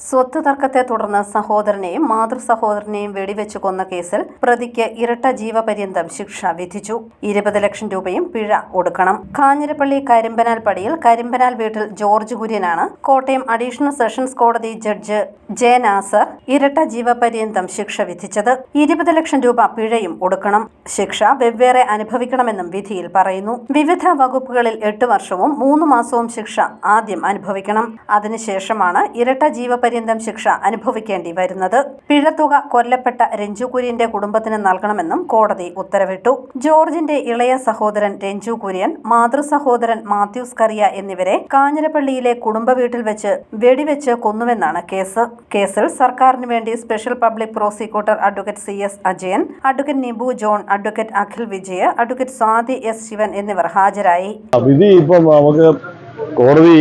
സ്വത്ത് തർക്കത്തെ തുടർന്ന് സഹോദരനെയും മാതൃ സഹോദരനെയും വെടിവെച്ച് കൊന്ന കേസിൽ പ്രതിക്ക് ഇരട്ട ജീവപര്യന്തം ശിക്ഷ വിധിച്ചു. ഇരുപത് ലക്ഷം രൂപയും പിഴ ഒടുക്കണം. കാഞ്ഞിരപ്പള്ളി കരിമ്പനാൽ പടിയിൽ കരിമ്പനാൽ വീട്ടിൽ ജോർജ് കുര്യനാണ്. കോട്ടയം അഡീഷണൽ സെഷൻസ് കോടതി ജഡ്ജ് ജെ നാസർ ഇരട്ട ജീവപര്യന്തം ശിക്ഷ വിധിച്ചത്. ഇരുപത് ലക്ഷം രൂപ പിഴയും ഒടുക്കണം. ശിക്ഷ വെവ്വേറെ അനുഭവിക്കണമെന്നും വിധിയിൽ പറയുന്നു. വിവിധ വകുപ്പുകളിൽ എട്ട് വർഷവും മൂന്ന് മാസവും ശിക്ഷ ആദ്യം അനുഭവിക്കണം. അതിനുശേഷമാണ് ഇരട്ട ജീവപര്യന്തം ശിക്ഷ അനുഭവിക്കേണ്ടി വരുന്നത്. പിഴത്തുക കൊല്ലപ്പെട്ട രഞ്ജു കുര്യന്റെ കുടുംബത്തിന് നൽകണമെന്നും കോടതി ഉത്തരവിട്ടു. ജോർജിന്റെ ഇളയ സഹോദരൻ രഞ്ജു കുര്യൻ മാതൃ സഹോദരൻ മാത്യൂസ് കറിയ എന്നിവരെ കാഞ്ഞിരപ്പള്ളിയിലെ കുടുംബ വീട്ടിൽ വെച്ച് വെടിവെച്ച് കൊന്നുവെന്നാണ് കേസ്. കേസിൽ സർക്കാരിന് വേണ്ടി special public prosecutor advocate C S Ajayan advocate Nibu John advocate Akhil Vijay advocate Swathi S Sivan എന്നിവർ ഹാജരായി. നമുക്ക് കോടതി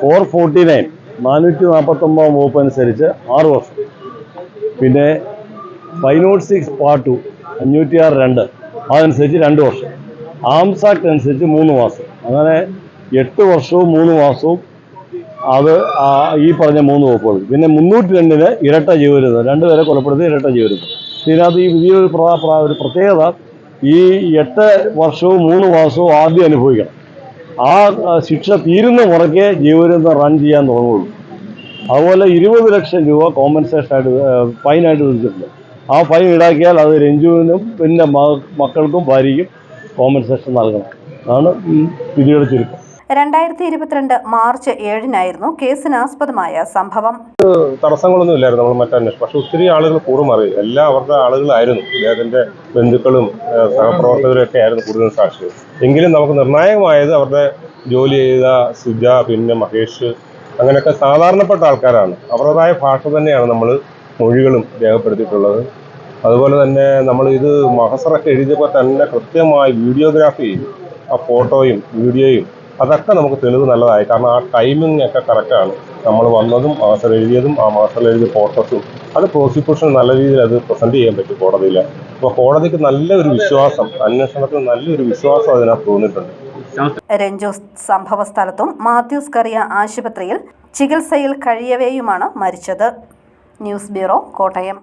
ഫോർ ഫോർട്ടി നയൻ നാനൂറ്റി നാൽപ്പത്തൊമ്പത് വകുപ്പ് അനുസരിച്ച് ആറ് വർഷം. പിന്നെ five note six part two അഞ്ഞൂറ്റി ആറ് രണ്ട് അതനുസരിച്ച് രണ്ട് വർഷം. ആംസ് ആക്ട് അനുസരിച്ച് മൂന്ന് മാസം. അങ്ങനെ എട്ട് വർഷവും മൂന്ന് മാസവും അത് ഈ പറഞ്ഞ മൂന്ന് വകുപ്പുകൾ പിന്നെ മുന്നൂറ്റി രണ്ടിന് ഇരട്ട ജീവരുത് രണ്ടുപേരെ കൊലപ്പെടുത്തി ഇരട്ട ജീവരുത് ഇതിനകത്ത് ഈ പ്ര- ഒരു പ്രത്യേകത ഈ എട്ട് വർഷവും മൂന്ന് മാസവും ആദ്യം അനുഭവിക്കണം. ആ ശിക്ഷ തീരുന്ന മുറയ്ക്ക് ജീവരുന്ന റൺ ചെയ്യാൻ തുടങ്ങുള്ളൂ. അതുപോലെ ഇരുപത് ലക്ഷം രൂപ കോമ്പൻസേഷൻ ആയിട്ട് ഫൈനായിട്ട് വിളിച്ചിട്ടുണ്ട് ആ ഫൈൻ ഈടാക്കിയാൽ അത് രഞ്ജുവിനും പിന്നെ മക്കൾക്കും ഭാര്യയ്ക്കും കോമ്പൻസേഷൻ നൽകണം. അതാണ് വിധിയുടെ ചുരുക്കം. രണ്ടായിരത്തി ഇരുപത്തിരണ്ട് മാർച്ച് ഏഴിനായിരുന്നു കേസിനാസ്പദമായ സംഭവം. തടസ്സങ്ങളൊന്നും ഇല്ലായിരുന്നു നമ്മൾ മറ്റന്വേഷണം പക്ഷെ ഒത്തിരി ആളുകൾ കൂറുമാറി. എല്ലാ അവരുടെ ആളുകളായിരുന്നു. അദ്ദേഹത്തിന്റെ ബന്ധുക്കളും ഏഹ് സഹപ്രവർത്തകരും ഒക്കെ ആയിരുന്നു കൂടുതൽ സാക്ഷികൾ. എങ്കിലും നമുക്ക് നിർണായകമായത് അവരുടെ ജോലി ചെയ്ത സുജ പിന്നെ മഹേഷ് അങ്ങനെയൊക്കെ സാധാരണപ്പെട്ട ആൾക്കാരാണ്. അവരുടേതായ ഭാഷ തന്നെയാണ് നമ്മൾ മൊഴികളും രേഖപ്പെടുത്തിയിട്ടുള്ളത്. അതുപോലെ തന്നെ നമ്മൾ ഇത് മഹസറൊക്കെ എഴുതിയപ്പോൾ തന്നെ കൃത്യമായി വീഡിയോഗ്രാഫി ആ ഫോട്ടോയും വീഡിയോയും അതൊക്കെ നമുക്ക് തെളിവ് നല്ലതായി. കാരണം ആ ടൈമിംഗ് ഒക്കെ കറക്റ്റാണ് നമ്മൾ വന്നതും മാസ്റ്റർ എഴുതിയതും ആ മാസം എഴുതിയ ഫോട്ടോസും അത് പ്രോസിക്യൂഷൻ നല്ല രീതിയിൽ അത് പ്രസന്റ് ചെയ്യാൻ പറ്റും കോടതിയിൽ അപ്പോൾ കോടതിക്ക് നല്ലൊരു വിശ്വാസം അന്വേഷണത്തിൽ നല്ലൊരു വിശ്വാസം അതിനകത്ത് തോന്നിയിട്ടുണ്ട്. രഞ്ജോസ് സംഭവ സ്ഥലത്തും മാത്യൂസ് കറിയ ആശുപത്രിയിൽ ചികിത്സയിൽ കഴിയവേയുമാണ് മരിച്ചത്. News bureau Kottayam.